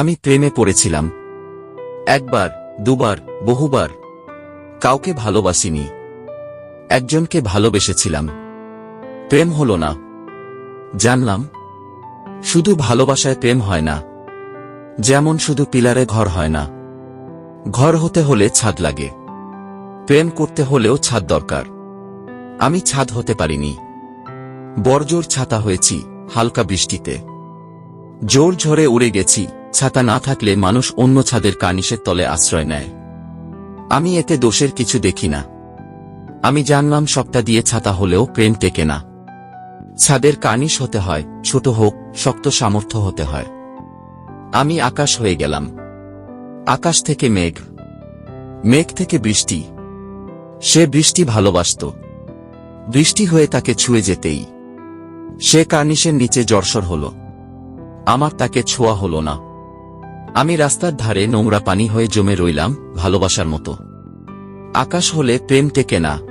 আমি প্রেমে পড়েছিলাম। একবার, দুবার, বহুবার। কাউকে ভালোবাসিনি। একজনকে ভালোবেসেছিলাম। প্রেম হল না। জানলাম। শুধু ভালোবাসায় প্রেম হয় না। যেমন শুধু পিলারে ঘর হয় না। ঘর হতে হলে ছাদ লাগে। প্রেম করতে হলেও ছাদ দরকার। আমি ছাদ হতে পারিনি। বর্জোর ছাতা হয়েছি, হালকা বৃষ্টিতে। জোর ঝড়ে উড়ে গেছি। ছাতা না থাকলে মানুষ অন্য ছাদের কার্নিশের তলে আশ্রয় নেয়। আমি এতে দোষের কিছু দেখি না। আমি জানলাম সবটা দিয়ে ছাতা হলেও প্রেম টেকে না। ছাদের কার্নিশ হতে হয়, ছোট হোক, শক্ত সামর্থ্য হতে হয়। আমি আকাশ হয়ে গেলাম। আকাশ থেকে মেঘ। মেঘ থেকে বৃষ্টি। সে বৃষ্টি ভালোবাসত। বৃষ্টি হয়ে তাকে ছুঁয়ে যেতেই। সে কার্নিশের নিচে জর্সর হল। আমার তাকে ছোঁয়া হল না। আমি রাস্তার ধারে নোংরা পানি হয়ে জমে রইলাম ভালোবাসার মতো। আকাশ হলে প্রেম টেকে না।